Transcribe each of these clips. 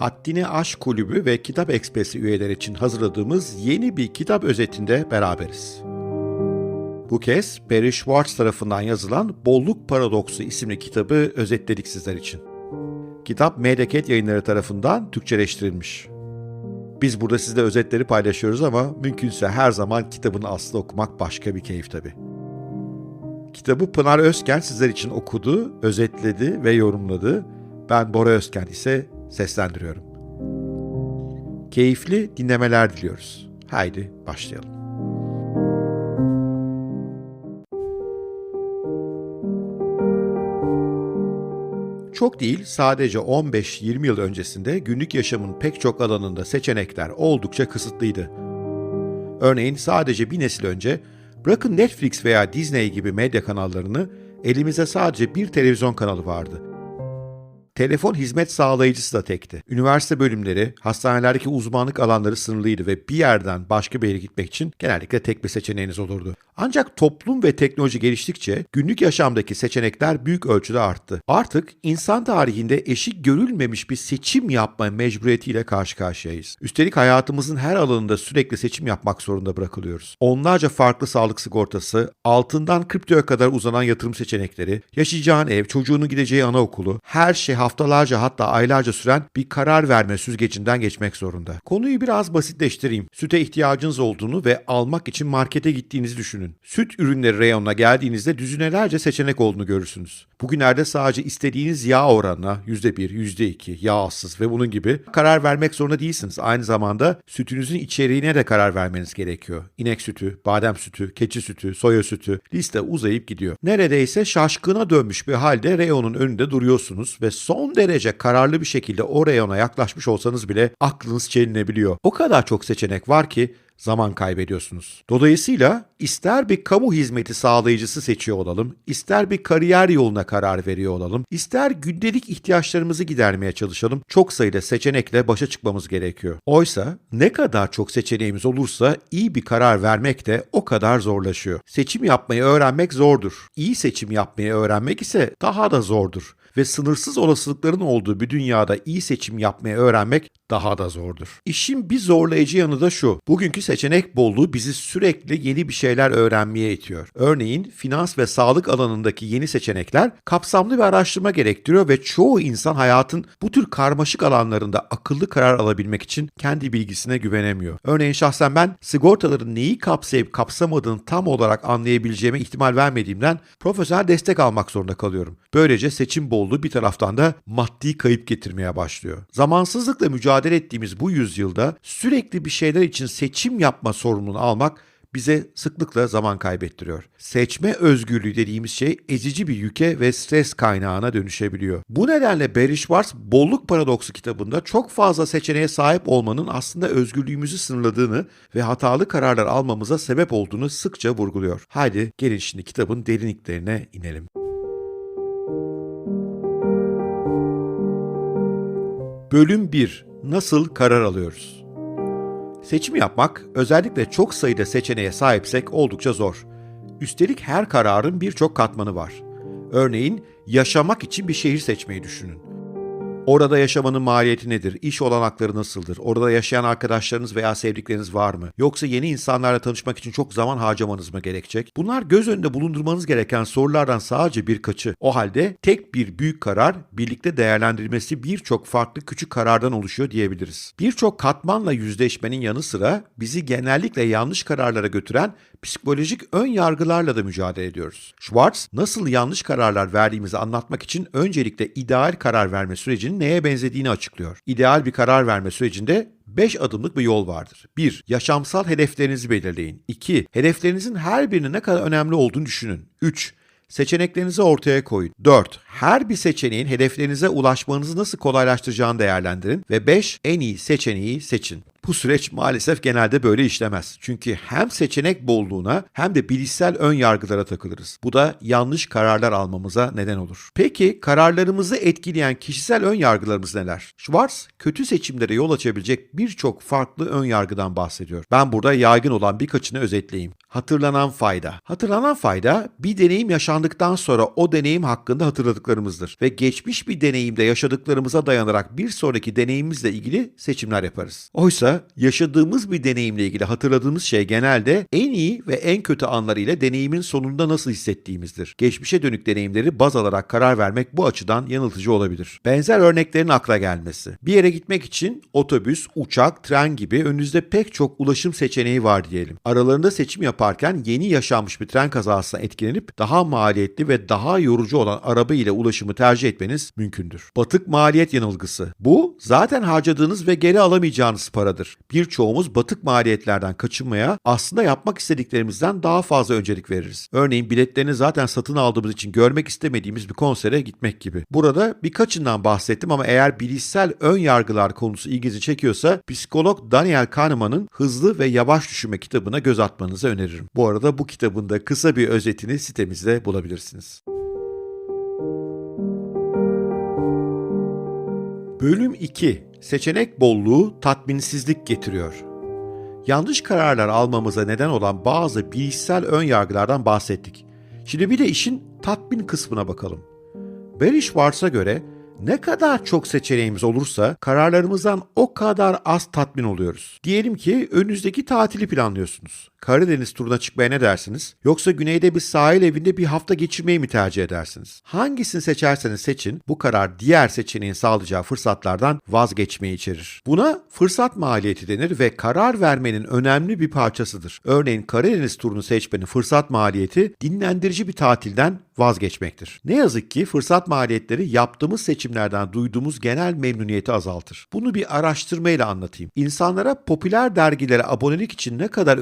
Haddini Aşk Kulübü ve Kitap Ekspresi üyeleri için hazırladığımız yeni bir kitap özetinde beraberiz. Bu kez Barry Schwartz tarafından yazılan Bolluk Paradoksu isimli kitabı özetledik sizler için. Kitap Medyaket yayınları tarafından Türkçeleştirilmiş. Biz burada sizle özetleri paylaşıyoruz ama mümkünse her zaman kitabın aslı okumak başka bir keyif tabii. Kitabı Pınar Özken sizler için okudu, özetledi ve yorumladı. Ben Bora Özken ise seslendiriyorum. Keyifli dinlemeler diliyoruz. Haydi başlayalım. Çok değil, sadece 15-20 yıl öncesinde günlük yaşamın pek çok alanında seçenekler oldukça kısıtlıydı. Örneğin sadece bir nesil önce bırakın Netflix veya Disney gibi medya kanallarını elimize sadece bir televizyon kanalı vardı. Telefon hizmet sağlayıcısı da tekti. Üniversite bölümleri, hastanelerdeki uzmanlık alanları sınırlıydı ve bir yerden başka bir yere gitmek için genellikle tek bir seçeneğiniz olurdu. Ancak toplum ve teknoloji geliştikçe günlük yaşamdaki seçenekler büyük ölçüde arttı. Artık insan tarihinde eşik görülmemiş bir seçim yapma mecburiyetiyle karşı karşıyayız. Üstelik hayatımızın her alanında sürekli seçim yapmak zorunda bırakılıyoruz. Onlarca farklı sağlık sigortası, altından kriptoya kadar uzanan yatırım seçenekleri, yaşayacağın ev, çocuğunun gideceği anaokulu, her şey haftalarca hatta aylarca süren bir karar verme süzgecinden geçmek zorunda. Konuyu biraz basitleştireyim. Süte ihtiyacınız olduğunu ve almak için markete gittiğinizi düşünün. Süt ürünleri reyonuna geldiğinizde düzinelerce seçenek olduğunu görürsünüz. Bugünlerde sadece istediğiniz yağ oranına %1, %2, yağsız ve bunun gibi karar vermek zorunda değilsiniz. Aynı zamanda sütünüzün içeriğine de karar vermeniz gerekiyor. İnek sütü, badem sütü, keçi sütü, soya sütü liste uzayıp gidiyor. Neredeyse şaşkına dönmüş bir halde reyonun önünde duruyorsunuz ve son derece kararlı bir şekilde o reyona yaklaşmış olsanız bile aklınız çelinebiliyor. O kadar çok seçenek var ki zaman kaybediyorsunuz. Dolayısıyla ister bir kamu hizmeti sağlayıcısı seçiyor olalım, ister bir kariyer yoluna karar veriyor olalım, ister gündelik ihtiyaçlarımızı gidermeye çalışalım, çok sayıda seçenekle başa çıkmamız gerekiyor. Oysa ne kadar çok seçeneğimiz olursa iyi bir karar vermek de o kadar zorlaşıyor. Seçim yapmayı öğrenmek zordur. İyi seçim yapmayı öğrenmek ise daha da zordur ve sınırsız olasılıkların olduğu bir dünyada iyi seçim yapmayı öğrenmek daha da zordur. İşin bir zorlayıcı yanı da şu. Bugünkü seçenek bolluğu bizi sürekli yeni bir şeyler öğrenmeye itiyor. Örneğin finans ve sağlık alanındaki yeni seçenekler kapsamlı bir araştırma gerektiriyor ve çoğu insan hayatın bu tür karmaşık alanlarında akıllı karar alabilmek için kendi bilgisine güvenemiyor. Örneğin şahsen ben sigortaların neyi kapsayıp kapsamadığını tam olarak anlayabileceğime ihtimal vermediğimden profesyonel destek almak zorunda kalıyorum. Böylece seçim bolluğu bir taraftan da maddi kayıp getirmeye başlıyor. Zamansızlıkla mücadele ettiğimiz bu yüzyılda sürekli bir şeyler için seçim yapma sorumluluğunu almak bize sıklıkla zaman kaybettiriyor. Seçme özgürlüğü dediğimiz şey ezici bir yüke ve stres kaynağına dönüşebiliyor. Bu nedenle Barry Schwartz Bolluk Paradoksu kitabında çok fazla seçeneğe sahip olmanın aslında özgürlüğümüzü sınırladığını ve hatalı kararlar almamıza sebep olduğunu sıkça vurguluyor. Haydi gelin şimdi kitabın derinliklerine inelim. Bölüm 1 Nasıl karar alıyoruz? Seçim yapmak özellikle çok sayıda seçeneğe sahipsek oldukça zor. Üstelik her kararın birçok katmanı var. Örneğin yaşamak için bir şehir seçmeyi düşünün. Orada yaşamanın maliyeti nedir? İş olanakları nasıldır? Orada yaşayan arkadaşlarınız veya sevdikleriniz var mı? Yoksa yeni insanlarla tanışmak için çok zaman harcamanız mı gerekecek? Bunlar göz önünde bulundurmanız gereken sorulardan sadece birkaçı. O halde tek bir büyük karar birlikte değerlendirilmesi birçok farklı küçük karardan oluşuyor diyebiliriz. Birçok katmanla yüzleşmenin yanı sıra bizi genellikle yanlış kararlara götüren psikolojik ön yargılarla da mücadele ediyoruz. Schwartz nasıl yanlış kararlar verdiğimizi anlatmak için öncelikle ideal karar verme sürecinin neye benzediğini açıklıyor. İdeal bir karar verme sürecinde 5 adımlık bir yol vardır. 1. Yaşamsal hedeflerinizi belirleyin. 2. Hedeflerinizin her birinin ne kadar önemli olduğunu düşünün. 3. Seçeneklerinizi ortaya koyun. 4. Her bir seçeneğin hedeflerinize ulaşmanızı nasıl kolaylaştıracağını değerlendirin. Ve 5. En iyi seçeneği seçin. Bu süreç maalesef genelde böyle işlemez. Çünkü hem seçenek bolluğuna hem de bilişsel ön yargılara takılırız. Bu da yanlış kararlar almamıza neden olur. Peki kararlarımızı etkileyen kişisel ön yargılarımız neler? Schwartz kötü seçimlere yol açabilecek birçok farklı ön yargıdan bahsediyor. Ben burada yaygın olan birkaçını özetleyeyim. Hatırlanan fayda. Hatırlanan fayda bir deneyim yaşandıktan sonra o deneyim hakkında hatırladıklarımızdır ve geçmiş bir deneyimde yaşadıklarımıza dayanarak bir sonraki deneyimimizle ilgili seçimler yaparız. Oysa yaşadığımız bir deneyimle ilgili hatırladığımız şey genelde en iyi ve en kötü anlarıyla deneyimin sonunda nasıl hissettiğimizdir. Geçmişe dönük deneyimleri baz alarak karar vermek bu açıdan yanıltıcı olabilir. Benzer örneklerin akla gelmesi. Bir yere gitmek için otobüs, uçak, tren gibi önünüzde pek çok ulaşım seçeneği var diyelim. Aralarında seçim yaparken yeni yaşanmış bir tren kazasına etkilenip daha maliyetli ve daha yorucu olan araba ile ulaşımı tercih etmeniz mümkündür. Batık maliyet yanılgısı. Bu zaten harcadığınız ve geri alamayacağınız paradır. Birçoğumuz batık maliyetlerden kaçınmaya aslında yapmak istediklerimizden daha fazla öncelik veririz. Örneğin biletlerini zaten satın aldığımız için görmek istemediğimiz bir konsere gitmek gibi. Burada birkaçından bahsettim ama eğer bilişsel ön yargılar konusu ilginizi çekiyorsa psikolog Daniel Kahneman'ın Hızlı ve Yavaş Düşünme kitabına göz atmanızı öneririm. Bu arada bu kitabın da kısa bir özetini sitemizde bulabilirsiniz. Bölüm 2. Seçenek bolluğu tatminsizlik getiriyor. Yanlış kararlar almamıza neden olan bazı bilişsel ön yargılardan bahsettik. Şimdi bir de işin tatmin kısmına bakalım. Barry Schwartz'a göre ne kadar çok seçeneğimiz olursa kararlarımızdan o kadar az tatmin oluyoruz. Diyelim ki önünüzdeki tatili planlıyorsunuz. Karadeniz turuna çıkmaya ne dersiniz? Yoksa güneyde bir sahil evinde bir hafta geçirmeyi mi tercih edersiniz? Hangisini seçerseniz seçin bu karar diğer seçeneğin sağlayacağı fırsatlardan vazgeçmeyi içerir. Buna fırsat maliyeti denir ve karar vermenin önemli bir parçasıdır. Örneğin Karadeniz turunu seçmenin fırsat maliyeti dinlendirici bir tatilden vazgeçmektir. Ne yazık ki fırsat maliyetleri yaptığımız seçimlerden duyduğumuz genel memnuniyeti azaltır. Bunu bir araştırmayla anlatayım. İnsanlara popüler dergilere abonelik için ne kadar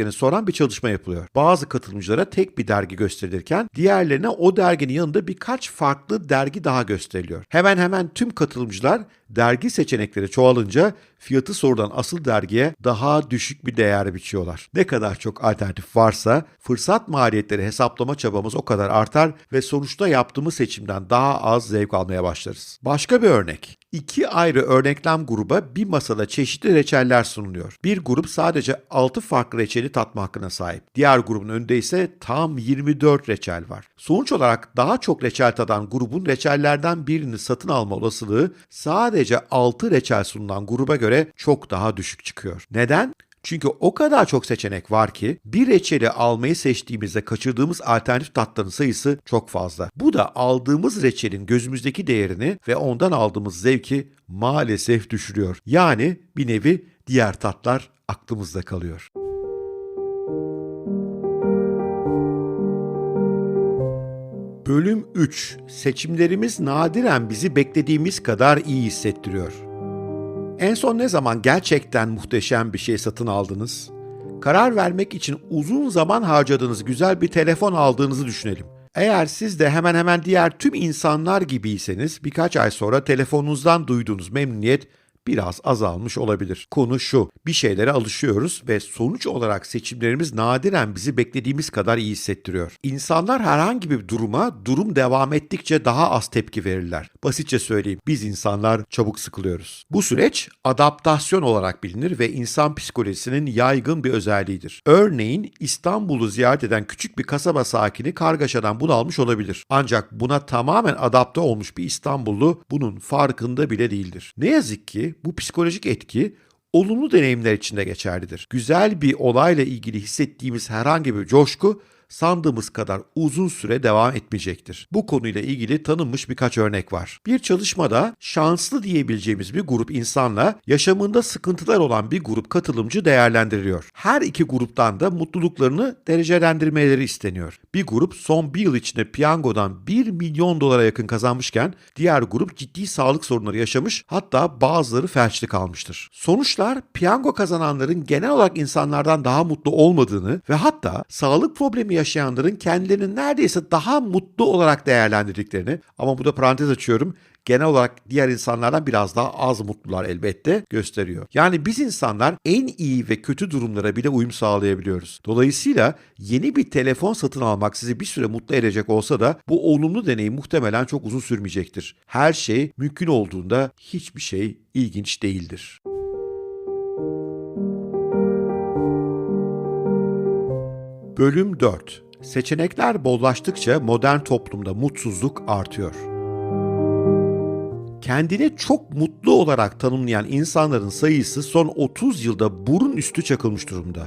ödeyeceklerini soran bir çalışma yapılıyor. Bazı katılımcılara tek bir dergi gösterilirken diğerlerine o derginin yanında birkaç farklı dergi daha gösteriliyor. Hemen hemen tüm katılımcılar dergi seçenekleri çoğalınca fiyatı sorulan asıl dergiye daha düşük bir değer biçiyorlar. Ne kadar çok alternatif varsa fırsat maliyetleri hesaplama çabamız o kadar artar ve sonuçta yaptığımız seçimden daha az zevk almaya başlarız. Başka bir örnek. İki ayrı örneklem gruba bir masada çeşitli reçeller sunuluyor. Bir grup sadece 6 farklı reçeli tatma hakkına sahip. Diğer grubun önünde ise tam 24 reçel var. Sonuç olarak daha çok reçel tadan grubun reçellerden birini satın alma olasılığı sadece 6 reçel sunulan gruba göre çok daha düşük çıkıyor. Neden? Çünkü o kadar çok seçenek var ki bir reçeli almayı seçtiğimizde kaçırdığımız alternatif tatların sayısı çok fazla. Bu da aldığımız reçelin gözümüzdeki değerini ve ondan aldığımız zevki maalesef düşürüyor. Yani bir nevi diğer tatlar aklımızda kalıyor. Bölüm 3. Seçimlerimiz nadiren bizi beklediğimiz kadar iyi hissettiriyor. En son ne zaman gerçekten muhteşem bir şey satın aldınız? Karar vermek için uzun zaman harcadığınız güzel bir telefon aldığınızı düşünelim. Eğer siz de hemen hemen diğer tüm insanlar gibiyseniz birkaç ay sonra telefonunuzdan duyduğunuz memnuniyet biraz azalmış olabilir. Konu şu, bir şeylere alışıyoruz ve sonuç olarak seçimlerimiz nadiren bizi beklediğimiz kadar iyi hissettiriyor. İnsanlar herhangi bir duruma durum devam ettikçe daha az tepki verirler. Basitçe söyleyeyim, biz insanlar çabuk sıkılıyoruz. Bu süreç adaptasyon olarak bilinir ve insan psikolojisinin yaygın bir özelliğidir. Örneğin İstanbul'u ziyaret eden küçük bir kasaba sakini kargaşadan bunalmış olabilir. Ancak buna tamamen adapte olmuş bir İstanbullu bunun farkında bile değildir. Ne yazık ki bu psikolojik etki olumlu deneyimler içinde geçerlidir. Güzel bir olayla ilgili hissettiğimiz herhangi bir coşku sandığımız kadar uzun süre devam etmeyecektir. Bu konuyla ilgili tanınmış birkaç örnek var. Bir çalışmada şanslı diyebileceğimiz bir grup insanla yaşamında sıkıntılar olan bir grup katılımcı değerlendiriliyor. Her iki gruptan da mutluluklarını derecelendirmeleri isteniyor. Bir grup son bir yıl içinde piyangodan 1 milyon dolara yakın kazanmışken diğer grup ciddi sağlık sorunları yaşamış hatta bazıları felçli kalmıştır. Sonuçlar piyango kazananların genel olarak insanlardan daha mutlu olmadığını ve hatta sağlık problemi yaşayanların kendilerini neredeyse daha mutlu olarak değerlendirdiklerini ama bu da parantez açıyorum genel olarak diğer insanlardan biraz daha az mutlular elbette gösteriyor. Yani biz insanlar en iyi ve kötü durumlara bile uyum sağlayabiliyoruz. Dolayısıyla yeni bir telefon satın almak sizi bir süre mutlu edecek olsa da bu olumlu deneyim muhtemelen çok uzun sürmeyecektir. Her şey mümkün olduğunda hiçbir şey ilginç değildir. Bölüm 4 Seçenekler bollaştıkça modern toplumda mutsuzluk artıyor. Kendini çok mutlu olarak tanımlayan insanların sayısı son 30 yılda burun üstü çakılmış durumda.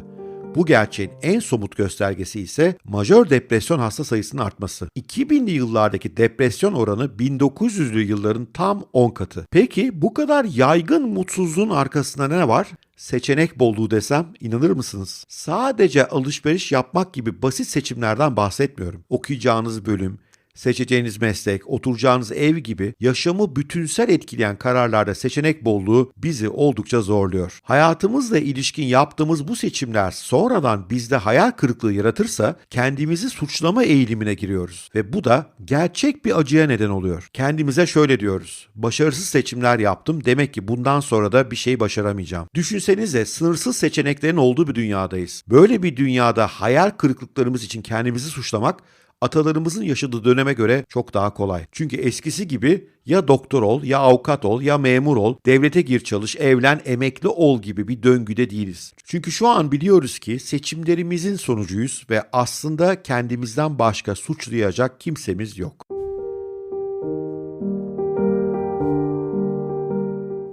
Bu gerçeğin en somut göstergesi ise majör depresyon hasta sayısının artması. 2000'li yıllardaki depresyon oranı 1900'lü yılların tam 10 katı. Peki bu kadar yaygın mutsuzluğun arkasında ne var? Seçenek bolluğu desem inanır mısınız? Sadece alışveriş yapmak gibi basit seçimlerden bahsetmiyorum. Okuyacağınız bölüm, seçeceğiniz meslek, oturacağınız ev gibi yaşamı bütünsel etkileyen kararlarda seçenek bolluğu bizi oldukça zorluyor. Hayatımızla ilişkin yaptığımız bu seçimler sonradan bizde hayal kırıklığı yaratırsa kendimizi suçlama eğilimine giriyoruz ve bu da gerçek bir acıya neden oluyor. Kendimize şöyle diyoruz. Başarısız seçimler yaptım demek ki bundan sonra da bir şey başaramayacağım. Düşünsenize sınırsız seçeneklerin olduğu bir dünyadayız. Böyle bir dünyada hayal kırıklıklarımız için kendimizi suçlamak atalarımızın yaşadığı döneme göre çok daha kolay. Çünkü eskisi gibi ya doktor ol, ya avukat ol, ya memur ol, devlete gir çalış, evlen, emekli ol gibi bir döngüde değiliz. Çünkü şu an biliyoruz ki seçimlerimizin sonucuyuz ve aslında kendimizden başka suçlayacak kimsemiz yok.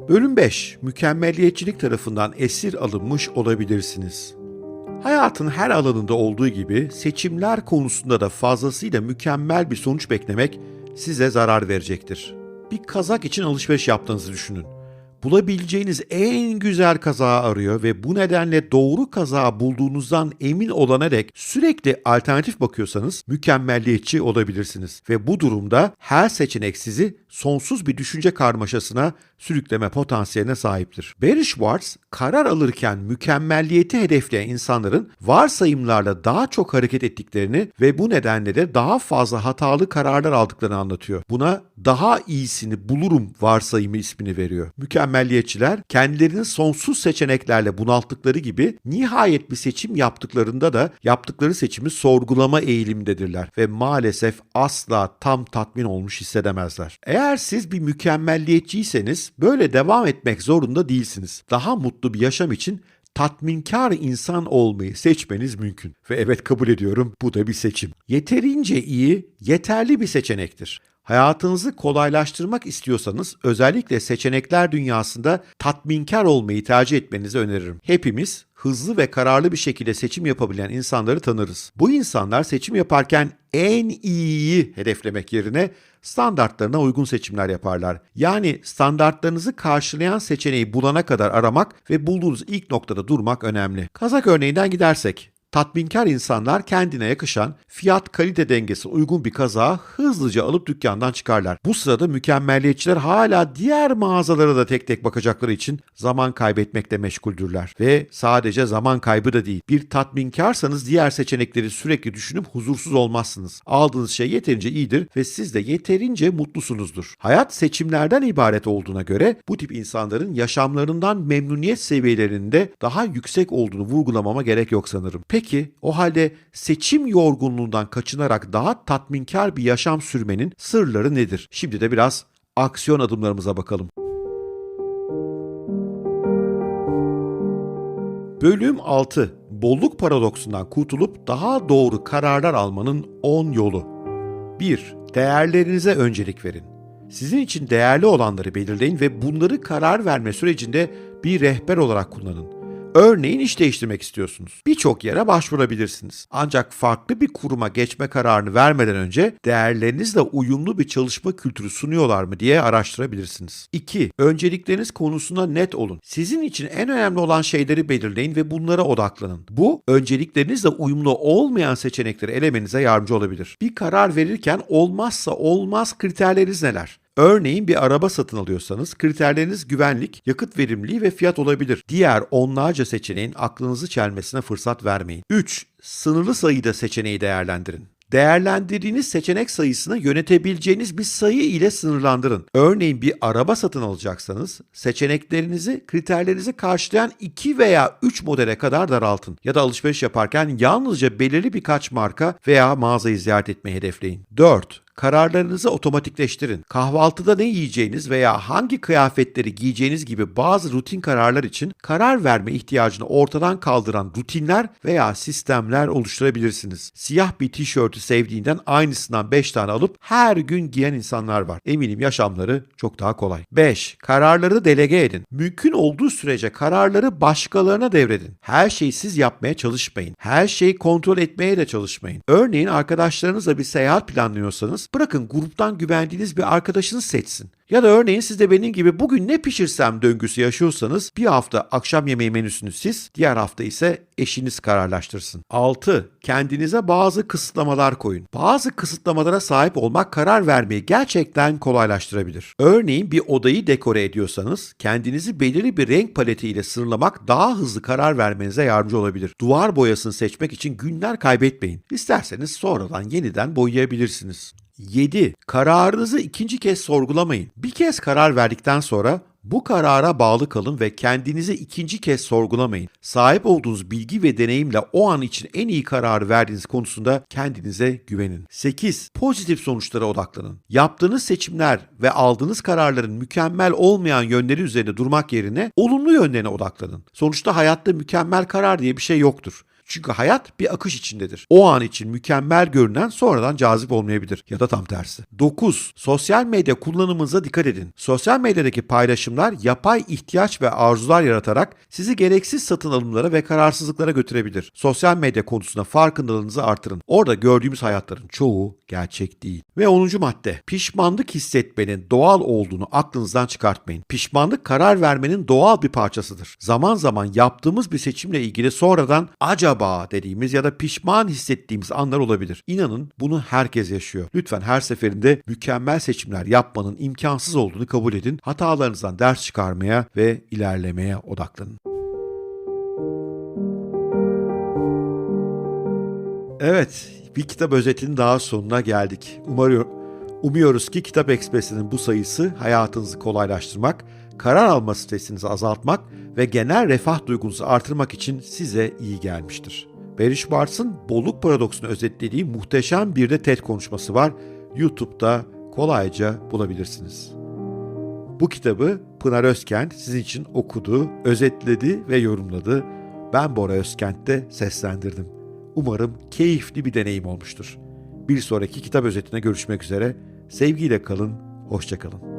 Bölüm 5. Mükemmelliyetçilik tarafından esir alınmış olabilirsiniz. Hayatın her alanında olduğu gibi seçimler konusunda da fazlasıyla mükemmel bir sonuç beklemek size zarar verecektir. Bir kazak için alışveriş yaptığınızı düşünün. Bulabileceğiniz en güzel kazağı arıyor ve bu nedenle doğru kazağı bulduğunuzdan emin olana dek sürekli alternatif bakıyorsanız mükemmelliyetçi olabilirsiniz. Ve bu durumda her seçenek sizi sonsuz bir düşünce karmaşasına sürükleme potansiyeline sahiptir. Barry Schwartz, karar alırken mükemmelliyeti hedefleyen insanların varsayımlarla daha çok hareket ettiklerini ve bu nedenle de daha fazla hatalı kararlar aldıklarını anlatıyor. Buna daha iyisini bulurum varsayımı ismini veriyor. Mükemmelliyetçiler kendilerini sonsuz seçeneklerle bunalttıkları gibi nihayet bir seçim yaptıklarında da yaptıkları seçimi sorgulama eğilimindedirler ve maalesef asla tam tatmin olmuş hissedemezler. Eğer siz bir mükemmelliyetçiyseniz böyle devam etmek zorunda değilsiniz. Daha mutlu bir yaşam için tatminkar insan olmayı seçmeniz mümkün. Ve evet kabul ediyorum bu da bir seçim. Yeterince iyi, yeterli bir seçenektir. Hayatınızı kolaylaştırmak istiyorsanız özellikle seçenekler dünyasında tatminkar olmayı tercih etmenizi öneririm. Hepimiz hızlı ve kararlı bir şekilde seçim yapabilen insanları tanırız. Bu insanlar seçim yaparken en iyiyi hedeflemek yerine standartlarına uygun seçimler yaparlar. Yani standartlarınızı karşılayan seçeneği bulana kadar aramak ve bulduğunuz ilk noktada durmak önemli. Kazak örneğinden gidersek, Tatminkar insanlar kendine yakışan fiyat kalite dengesi uygun bir kazağı hızlıca alıp dükkandan çıkarlar. Bu sırada mükemmelliyetçiler hala diğer mağazalara da tek tek bakacakları için zaman kaybetmekle meşguldürler. Ve sadece zaman kaybı da değil. Bir tatminkarsanız diğer seçenekleri sürekli düşünüp huzursuz olmazsınız. Aldığınız şey yeterince iyidir ve siz de yeterince mutlusunuzdur. Hayat seçimlerden ibaret olduğuna göre bu tip insanların yaşamlarından memnuniyet seviyelerinde daha yüksek olduğunu vurgulamama gerek yok sanırım. Peki Peki o halde seçim yorgunluğundan kaçınarak daha tatminkar bir yaşam sürmenin sırları nedir? Şimdi de biraz aksiyon adımlarımıza bakalım. Bölüm 6. Bolluk paradoksundan kurtulup daha doğru kararlar almanın 10 yolu. 1. Değerlerinize öncelik verin. Sizin için değerli olanları belirleyin ve bunları karar verme sürecinde bir rehber olarak kullanın. Örneğin iş değiştirmek istiyorsunuz. Birçok yere başvurabilirsiniz. Ancak farklı bir kuruma geçme kararını vermeden önce değerlerinizle uyumlu bir çalışma kültürü sunuyorlar mı diye araştırabilirsiniz. 2. Öncelikleriniz konusunda net olun. Sizin için en önemli olan şeyleri belirleyin ve bunlara odaklanın. Bu önceliklerinizle uyumlu olmayan seçenekleri elemenize yardımcı olabilir. Bir karar verirken olmazsa olmaz kriterleriniz neler? Örneğin bir araba satın alıyorsanız kriterleriniz güvenlik, yakıt verimliliği ve fiyat olabilir. Diğer onlarca seçeneğin aklınızı çelmesine fırsat vermeyin. 3. Sınırlı sayıda seçeneği değerlendirin. Değerlendirdiğiniz seçenek sayısını yönetebileceğiniz bir sayı ile sınırlandırın. Örneğin bir araba satın alacaksanız seçeneklerinizi kriterlerinizi karşılayan 2 veya 3 modele kadar daraltın. Ya da alışveriş yaparken yalnızca belirli birkaç marka veya mağazayı ziyaret etmeyi hedefleyin. 4. Kararlarınızı otomatikleştirin. Kahvaltıda ne yiyeceğiniz veya hangi kıyafetleri giyeceğiniz gibi bazı rutin kararlar için karar verme ihtiyacını ortadan kaldıran rutinler veya sistemler oluşturabilirsiniz. Siyah bir tişörtü sevdiğinden aynısından 5 tane alıp her gün giyen insanlar var. Eminim yaşamları çok daha kolay. 5. Kararları delege edin. Mümkün olduğu sürece kararları başkalarına devredin. Her şeyi siz yapmaya çalışmayın. Her şeyi kontrol etmeye de çalışmayın. Örneğin arkadaşlarınızla bir seyahat planlıyorsanız bırakın gruptan güvendiğiniz bir arkadaşınız seçsin. Ya da örneğin siz de benim gibi bugün ne pişirsem döngüsü yaşıyorsanız bir hafta akşam yemeği menüsünü siz, diğer hafta ise eşiniz kararlaştırsın. 6. Kendinize bazı kısıtlamalar koyun. Bazı kısıtlamalara sahip olmak karar vermeyi gerçekten kolaylaştırabilir. Örneğin bir odayı dekore ediyorsanız kendinizi belirli bir renk paletiyle sınırlamak daha hızlı karar vermenize yardımcı olabilir. Duvar boyasını seçmek için günler kaybetmeyin. İsterseniz sonradan yeniden boyayabilirsiniz. 7. Kararınızı ikinci kez sorgulamayın. Bir kez karar verdikten sonra bu karara bağlı kalın ve kendinizi ikinci kez sorgulamayın. Sahip olduğunuz bilgi ve deneyimle o an için en iyi kararı verdiğiniz konusunda kendinize güvenin. 8. Pozitif sonuçlara odaklanın. Yaptığınız seçimler ve aldığınız kararların mükemmel olmayan yönleri üzerine durmak yerine olumlu yönlerine odaklanın. Sonuçta hayatta mükemmel karar diye bir şey yoktur. Çünkü hayat bir akış içindedir. O an için mükemmel görünen sonradan cazip olmayabilir ya da tam tersi. 9. Sosyal medya kullanımınıza dikkat edin. Sosyal medyadaki paylaşımlar yapay ihtiyaç ve arzular yaratarak sizi gereksiz satın alımlara ve kararsızlıklara götürebilir. Sosyal medya konusunda farkındalığınızı artırın. Orada gördüğümüz hayatların çoğu gerçek değil. Ve 10. madde. Pişmanlık hissetmenin doğal olduğunu aklınızdan çıkartmayın. Pişmanlık karar vermenin doğal bir parçasıdır. Zaman zaman yaptığımız bir seçimle ilgili sonradan acaba dediğimiz ya da pişman hissettiğimiz anlar olabilir. İnanın bunu herkes yaşıyor. Lütfen her seferinde mükemmel seçimler yapmanın imkansız olduğunu kabul edin. Hatalarınızdan ders çıkarmaya ve ilerlemeye odaklanın. Evet, bir kitap özetinin daha sonuna geldik. Umarım, umuyoruz ki Kitap Ekspresi'nin bu sayısı hayatınızı kolaylaştırmak, karar alma stresinizi azaltmak ve genel refah duygunuzu artırmak için size iyi gelmiştir. Barry Schwartz'ın bolluk paradoksunu özetlediği muhteşem bir de TED konuşması var. YouTube'da kolayca bulabilirsiniz. Bu kitabı Pınar Özkent sizin için okudu, özetledi ve yorumladı. Ben Bora Özkent'te seslendirdim. Umarım keyifli bir deneyim olmuştur. Bir sonraki kitap özetine görüşmek üzere. Sevgiyle kalın, hoşçakalın.